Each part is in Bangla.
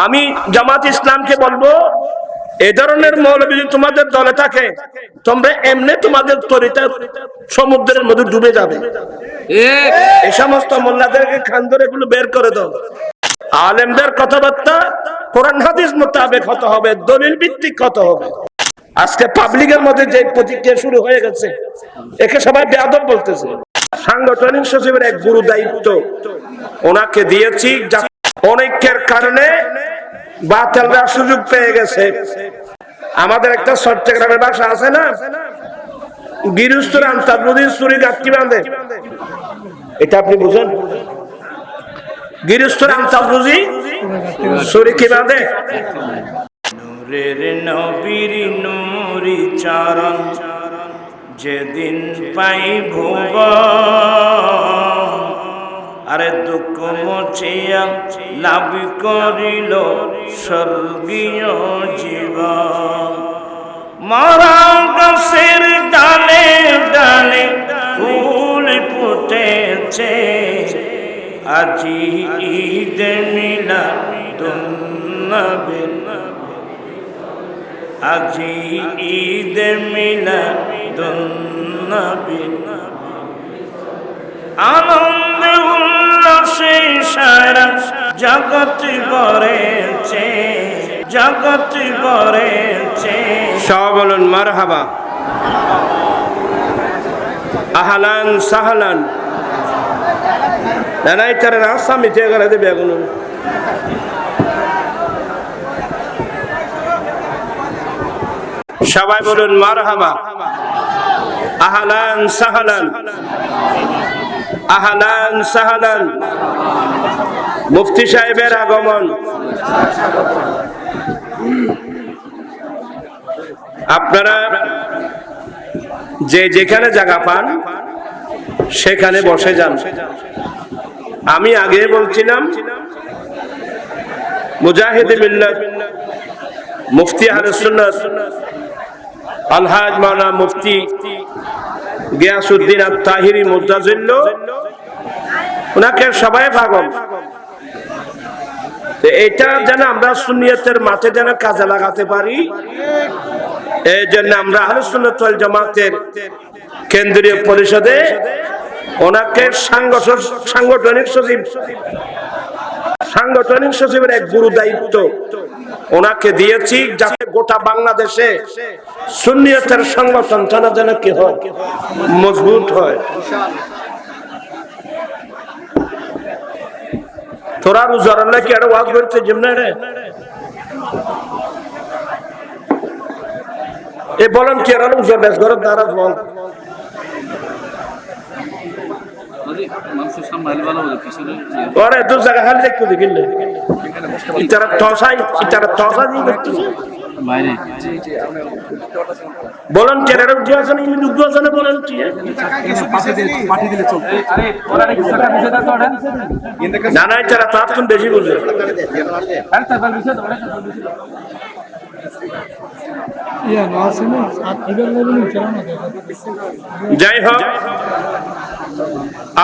আমি জামাত ইসলামকে বলব এ ধরনের মৌলবী যদি তোমাদের দলে থাকে তোমরা এমনি তোমাদের তরিতা সমুদ্রের মধ্যে ডুবে যাবে। এই সমস্ত মোল্লাদেরকে খান ধরে এগুলো বের করে দাও। আলেমদের কথাবার্তা কোরআন হাদিস মোতাবেক হতে হবে দলিল ভিত্তিক কত হবে। আজকে পাবলিকের মধ্যে যে প্রতিক্রিয়া শুরু হয়ে গেছে একে সবাই বেয়াদব বলতেছে। সাংগঠনিক সচিবের এক গুরু দায়িত্ব ওনাকে দিয়েছি যা- অনৈক্যের কারণে বাতেলরা সুযোগ পেয়ে গেছে। আমাদের একটা চট্টগ্রামের বাসা আছে না? গিরুস্তর আন্তাবুদ্দিন সুরি গাছটি বাঁধে। এটা আপনি বুঝেন? গিরুস্তর আন্তাবুজি সুরি কি বাঁধে? নূরের নবীর নূরি চরণ যেদিন পাই ভুব আরে দুঃখ মুছিয়া লাভ করিল স্বর্গীয় জীবন। মরা গাছের ডালে ডালে ফুল ফুটেছে। আজি ঈদ মিলা দুন্নবীর আজি ঈদ মিলা দুন্নবীর আনন্দ সারা জগৎ গড়েছে জগৎ গড়েছে সব বলুন, মারহাবা। আহলান সাহলান। তার রাস্তা করে দেবে সবাই বলুন, মারহাবা। আহলান সাহলান। আহলান সাহলান। মুফতি সাহেবের আগমন। আপনারা যে যেখানে জায়গা পান, সেখানে বসে যান। আমি আগে বলছিলাম, মুজাহিদ মিল্লাত, মুফতি আহলুসুন্নাত আলহাজ মাওলানা মুফতি গিয়াসউদ্দিন আত-তাহিরি মুদ্দাজিল্ল। ওনাকে সবাই পাগল। এটা যেন আমরা সুনিয়তের মাঠে যেন কাজে লাগাতে পারি এই জন্য আমরা আলোচনা জামাতের কেন্দ্রীয় পরিষদে ওনাকে সাংগঠন- সাংগঠনিক সচিব সাংগঠনিক সচিবের এক গুরু দায়িত্ব ওনাকে দিয়েছি যাতে গোটা বাংলাদেশে সুন্নিয়তের সংগঠন যেন যেন কি হয়, মজবুত হয়। তোরা রোজার নাকি আরও ওয়াজ রে এ বলেন কি আর বেশ ঘরের দ্বারা বল। ওরে দু জায়গা খালি দেখতে দেখিলে ইতারা টসাই ইতারা টসা দিয়ে বলেন উঠে বলেন না? না তার কোন বেশি বুঝে। উঠানো না? যাই হোক।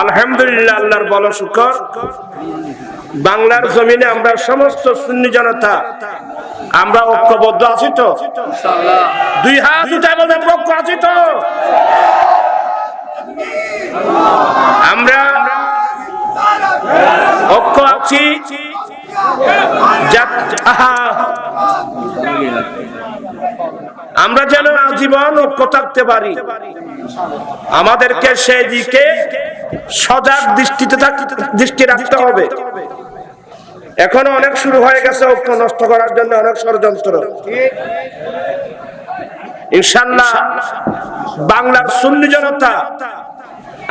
আলহামদুলিল্লাহ আল্লাহর বল শুকর। বাংলার জমিনে আমরা সমস্ত সুন্নি জনতা আমরা ঐক্যবদ্ধ আছি তো? দুই হাত উঠে বলতে পক্ষ আছি তো? আমরা ঐক্য আছি। আমরা যেন আজীবন ঐক্য থাকতে পারি। আমাদেরকে সেই দিকে সজাগ দৃষ্টিতে দৃষ্টি রাখতে হবে। এখনও অনেক শুরু হয়ে গেছে ঐক্য নষ্ট করার জন্য, অনেক ষড়যন্ত্র। ইনশাল্লাহ বাংলার সুন্নি জনতা,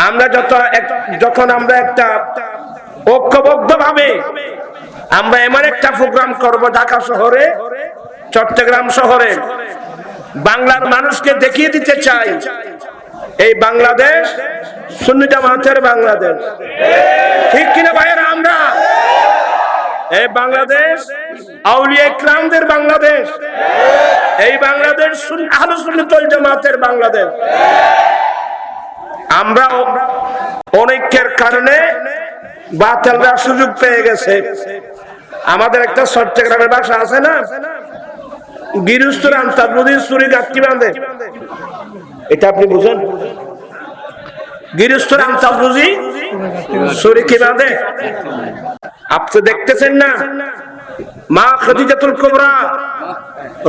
আমরা যত যখন আমরা একটা ঐক্যবদ্ধ ভাবে আমরা এমন একটা প্রোগ্রাম করব ঢাকা শহরে, চট্টগ্রাম শহরে, বাংলার মানুষকে দেখিয়ে দিতে চাই। এই বাংলাদেশ, সুন্নি জামাতের বাংলাদেশ। ঠিক কিনা ভাইয়েরা আমরা? এই বাংলাদেশ, আউলিয়া বাংলাদেশ। এই বাংলাদেশ আহলে সুন্নাতুল জামাতের বাংলাদেশ। আমরা অনৈক্যের কারণে বাতেলরা সুযোগ পেয়ে গেছে। আমাদের একটা চট্টগ্রামের বাসা আছে না? গিরুস্তর আন্তাবুদিন সুরি গাছটি বাঁধে? এটা আপনি বুঝেন? গিরুস্তর আন্তাবুজি সুরি কি বাঁধে? আপনি দেখতেছেন না। মা খদিজাতুল কুবরা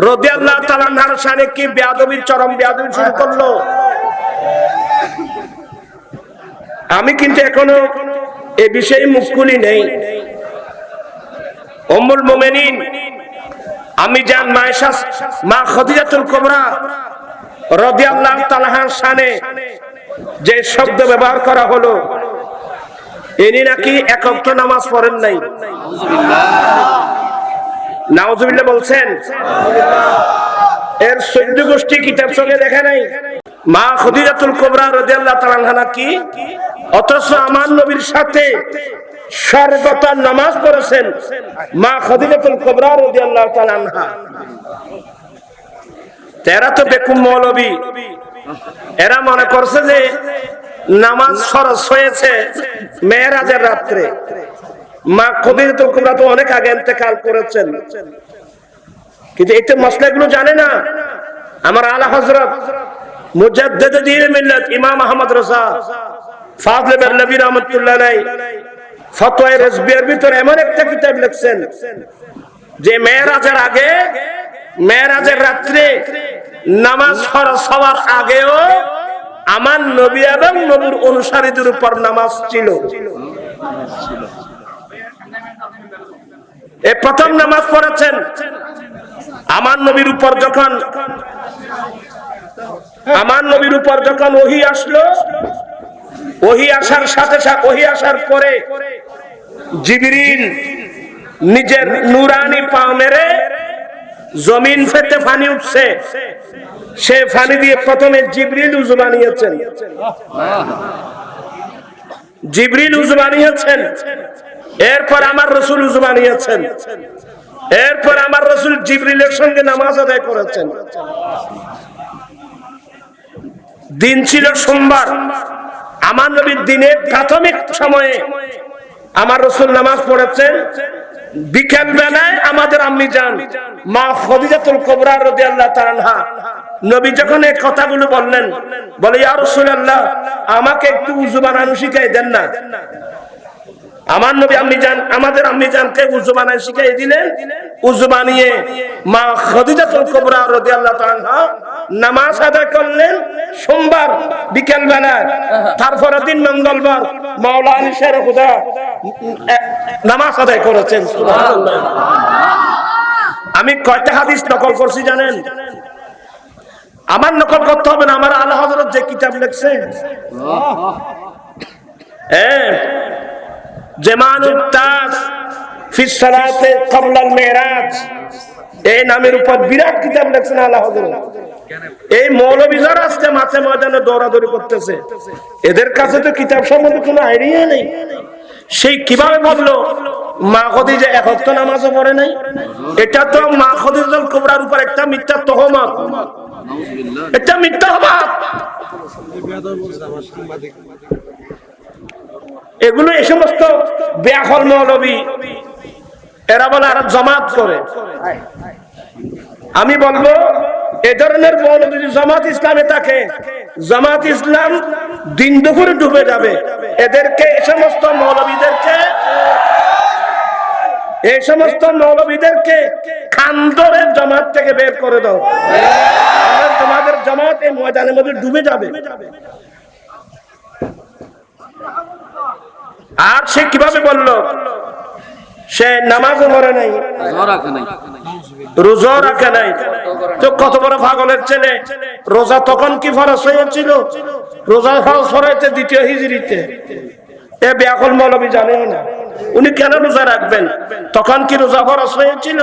রাদিয়াল্লাহু তাআলা আনহার শানে কি বেয়াদবির চরম বেয়াদবি শুরু করল? আমি কিন্তু এখনও এ বিষয়ে মুখ খুলি নেই। অমুল মোমেনিন, আমি জান মায়েশা মা খদিজাতুল কুবরা রাদিয়াল্লাহু তাআলার শানে যে শব্দ ব্যবহার করা হলো, ইনি নাকি একক নামাজ পড়েন নাই। নাউজুবিল্লাহ বলছেন, এর সৈন্য গোষ্ঠী কিতাব সঙ্গে দেখে নাই। মা খদিজাতুল কোবরা রাদিয়াল্লাহু তাআলা আনহা কি অথচ আমার নবীর সাথে সর্বতা নামাজ পড়েছেন মা খদিজাতুল কোবরা রাদিয়াল্লাহু তাআলা তেরা তো বেকুম মৌলবী। এরা মনে করছে যে নামাজ ফরজ হয়েছে মেয়েরাজের রাত্রে। মা কুবরা তো অনেক আগে ইন্তেকাল করেছেন। কিন্তু এই তো মশলাগুলো জানে না। আমার আলা লিখছেন যে মেয়েরাজের আগে মেয়েরাজের রাত্রে নামাজ ফরজ হওয়ার আগেও আমার নবী এবং নবীর অনুসারীদের উপর নামাজ ছিল। এ প্রথম নামাজ পড়েছেন আমার নবীর উপর যখন, আমার নবীর উপর যখন ওহি আসলো, ওহি আসার সাথে সাথে ওহি আসার পরে জিবরিল নিজের নুরানি পা মেরে জমিন ফেতে পানি উঠছে। সে পানি দিয়ে প্রথমে জিবরিল উজু বানিয়েছেন। জিবরিল উজু বানিয়েছেন। এরপর আমার রসুল উজু বানিয়েছেন। এরপর আমার রসুল জিবরিলের সঙ্গে নামাজ আদায় করেছেন। দিন ছিল সোমবার। আমার নবীর দিনে প্রাথমিক সময়ে আমার রসুল নামাজ পড়েছেন। বিকেল বেলায় আমাদের আম্মি যান মা খদিজাতুল কোবরা রদি আল্লাহ তারানহা নবী যখন এই কথাগুলো বললেন, বলে, ইয়া রাসূলুল্লাহ, আমাকে একটু উযু বানানো শিখাই দেন না। আমার নবী আম্মি জান, আমাদের আম্মি জানকে উজু বানায় শিখাই দিলেন। উজু বানিয়ে মা খদিজাতুল কুবরা রাদিয়াল্লাহু তাআলা নামাজ আদায় করলেন সোমবার বিকেল বেলা তারপরে দিন মঙ্গলবার মাওলানা শের খুদা নামাজ আদায় করেছেন, সুবহানাল্লাহ। আমি কয়টা হাদিস নকল করছি জানেন? আমার নকল করতে হবে না, আমার আল্লাহ হযরত যে কিতাব লিখছে হ্যাঁ। জেমানুত তাস ফি সালাতে ক্বাবলাল এই নামের উপর বিরাট কিতাব লিখছেন আল্লাহ এই মৌলবী যারা আজকে মাঠে দৌড়াদৌড়ি করতেছে, এদের কাছে তো কিতাব সম্বন্ধে কোনো আইডিয়া নেই। সেই কীভাবে বলল মা খদিজা একত্র নামাজও পড়ে নাই। এটা তো মা খদিজাল কুবরার উপর একটা মিথ্যা তহমত। এটা মিথ্যা অবাদ এগুলো এই সমস্ত ব্যাহল মৌলবী এরা বলে আর জমাত করে। আমি বলব, এ ধরনের মৌলবী জামাত ইসলামে থাকে, জামাত ইসলাম দিন দুপুরে ডুবে যাবে। এদেরকে এ সমস্ত মৌলবীদেরকে এই সমস্ত মৌলবীদেরকে খান্দরে জমাত থেকে বের করে দাও। তোমাদের জামাত এই ময়দানের মধ্যে ডুবে যাবে। আর সে কীভাবে বলল? সে নামাজও পড়ে নাই। রোজা রাখে নাই। তো কত বড় পাগলের ছেলে। রোজা তখন কি ফরজ হয়েছিল? রোজা ফরজ হয়েছে দ্বিতীয় হিজড়িতে। এ ব্যাকল মৌলবী জানেও না। উনি কেন রোজা রাখবেন? তখন কি রোজা ফরজ হয়েছিল?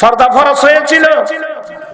ফর্দা ফরজ হয়েছিল?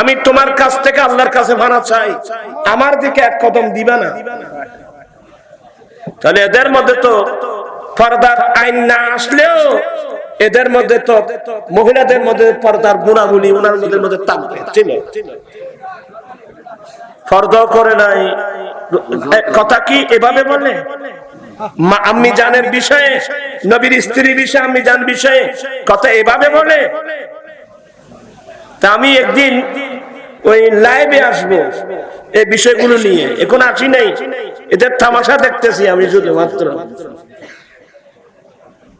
আমি তোমার কাছ থেকে আল্লাহর কাছে মানা চাই। আমার দিকে এক কদম দিবা না। তাহলে এদের মধ্যে তো পর্দার আইন না আসলেও এদের মধ্যে তো মহিলাদের মধ্যে পর্দার গুণাগুলি ওনার মধ্যে মধ্যে থাকবে ছিল পর্দাও করে নাই। কথা কি এভাবে বলে? মা, আম্মি জানের বিষয়ে, নবীর স্ত্রী বিষয়ে, আম্মি জান বিষয়ে, কথা এভাবে বলে? তা আমি একদিন ওই লাইভে আসব এই বিষয়গুলো নিয়ে। এখন আসি নাই। এদের তামাশা দেখতেছি আমি শুধুমাত্র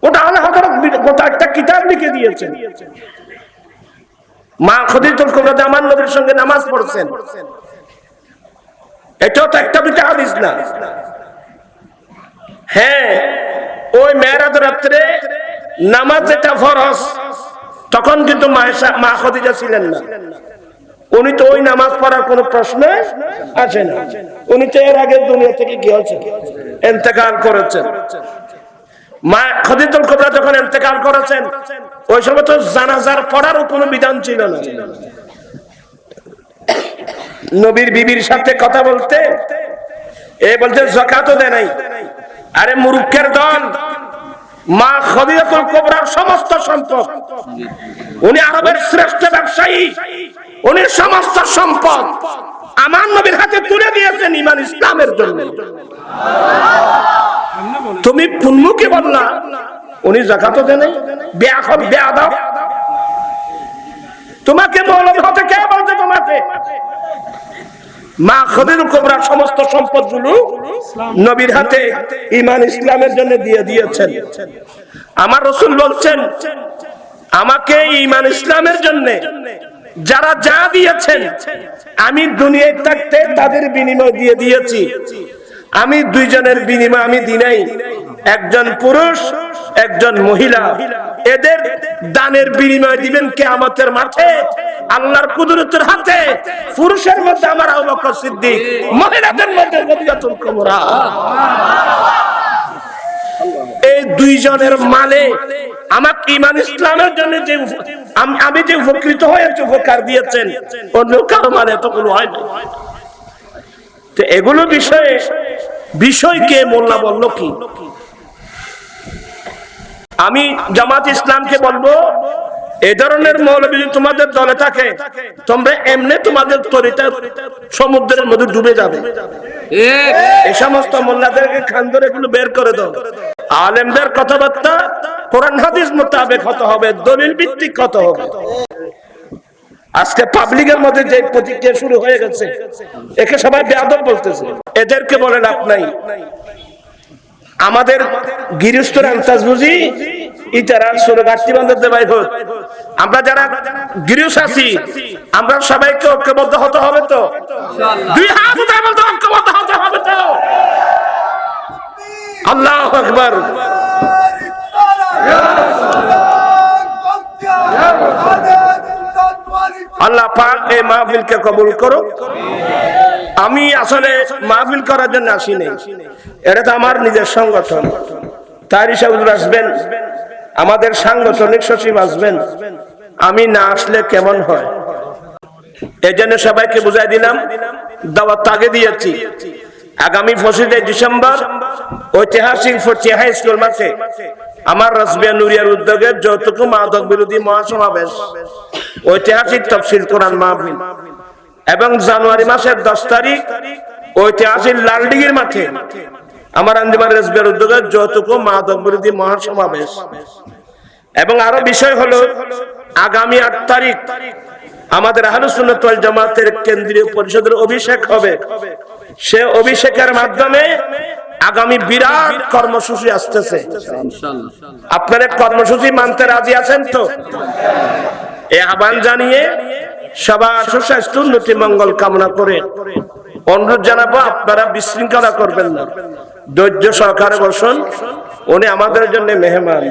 ওটা আল্লাহ একটা কিতাব লিখে দিয়েছেন। মা কুবরা আমার নবীর সঙ্গে নামাজ পড়ছেন। এটাও তো একটা দুটা হাদিস না। হ্যাঁ ওই মেয়েরাজ রাত্রে নামাজ যেটা ফরজ তখন কিন্তু মা খদিজা ছিলেন না। উনি তো ওই নামাজ পড়ার কোনো প্রশ্ন আসে না। উনি তো এর আগে দুনিয়া থেকে গিয়েছেন এতেকাল করেছেন। মা খদিজুল কুবরা যখন এতেকাল করেছেন, ওই সময় তো জানাজার পড়ারও কোনো বিধান ছিল না। নবীর বিবির সাথে কথা বলতে, এ বলতে জাকাতও দেয় নাই। আরে মুরুক্ষের দল মা খদিজাতুল কুবরার সমস্ত সম্পদ। উনি আরবের শ্রেষ্ঠ ব্যবসায়ী। উনি সমস্ত সম্পদ আমার নবীর হাতে তুলে দিয়েছেন ইমান ইসলামের জন্য। তুমি পুন্নুকে বললা উনি জাকাতও দেয় নাই বেয়া খব বেয়া দাও তোমাকে মৌলবী হতে কে বলছে তোমাকে? মা খদির কোবরার সমস্ত সম্পদগুলো নবীর হাতে ইমান ইসলামের জন্য দিয়ে দিয়েছেন। আমার রসুল বলছেন, আমাকে ইমান ইসলামের জন্য যারা যা দিয়েছেন, আমি দুনিয়ায় থাকতে তাদের বিনিময় দিয়ে দিয়েছি। আমি দুইজনের বিনিময় আমি দিনাই একজন পুরুষ, একজন মহিলা। এদের দানের বিনিময় দিবেন কে আমাদের মাঠে। আল্লাহর কুদরতের হাতে। পুরুষের মধ্যে আমার আবু সিদ্দিক, মহিলাদের মধ্যে এই দুইজনের মালে আমার ইমান ইসলামের জন্য যে আম- আমি যে উপকৃত হয়েছি উপকার দিয়েছেন। অন্য কারও মানে এতগুলো হয় না। এগুলো বিষয়ে বিষয়কে মোল্লা বলল কি? আমি জামাত ইসলামকে বলব এই ধরনের মৌলবী যদি তোমাদের দলে থাকে তোমরা এমনি তোমাদের তরিতা সমুদ্রের মধ্যে ডুবে যাবে। এই সমস্ত মোল্লাদেরকে খান ধরে এগুলো বের করে দাও। আলেমদের কথাবার্তা কোরআন হাদিস মোতাবেক হতে হবে দলিল ভিত্তিক হতে হবে? আজকে পাবলিকের মধ্যে যে প্রতিক্রিয়া শুরু হয়ে গেছে, একে সবাই বেয়াদব বলতেছে। এদেরকে বলে লাভ আমাদের গিরিস্তর আন্তাজ বুঝি ইতারা আমরা যারা আছি, আমরা হতে হবে তো? দুই হাত হবে তো? আল্লাহ আকবার। আল্লাহ পাক এই কবুল করো আমি আসলে মাহফিল করার জন্য আসিনি এটা তো আমার নিজের সংগঠন। তার হিসাবে আসবেন, আমাদের সাংগঠনিক সচিব আসবেন। আমি না আসলে কেমন হয়? এই জন্য সবাইকে বুঝাই দিলাম, দাওয়াত তাগে দিয়েছি। আগামী পঁচিশে ডিসেম্বর ঐতিহাসিক হাই স্কুল মাঠে আমার রসবিয়া নুরিয়ার উদ্যোগে যৌতুক মাদক বিরোধী মহাসমাবেশ। ঐতিহাসিক তফসিল কোরআন মাহফিল। এবং জানুয়ারি মাসের দশ তারিখ ঐতিহাসিক লালডিগির মাঠে আমার আঞ্জুমান রেসবিয়ার উদ্যোগে যৌতুক মাদক মহাসমাবেশ। এবং আরও বিষয় হলো, আগামী আট তারিখ আমাদের আহলুসুন্নাত ওয়াল জামাতের কেন্দ্রীয় পরিষদের অভিষেক হবে। সে অভিষেকের মাধ্যমে আগামী বিরাট কর্মসূচি আসতেছে। আপনারা কর্মসূচি মানতে রাজি আছেন তো? এ আহ্বান জানিয়ে সবার সুস্বাস্থ্য, উন্নতি, মঙ্গল কামনা করে অনুরোধ জানাব, আপনারা বিশৃঙ্খলা করবেন না। ধৈর্য সহকারে বসুন, উনি আমাদের জন্য মেহমান।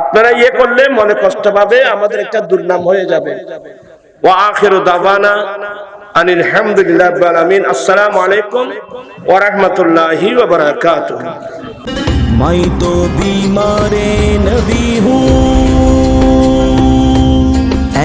আপনারা ইয়ে করলে মনে কষ্ট পাবে, আমাদের একটা দুর্নাম হয়ে যাবে। ওয়া আখিরু দাওয়ানা আনিল হামদুলিল্লাহ আলামিন। আলাইকুম ওয়া রাহমাতুল্লাহি ওয়া মাই তো বিমারে নবী হুঁ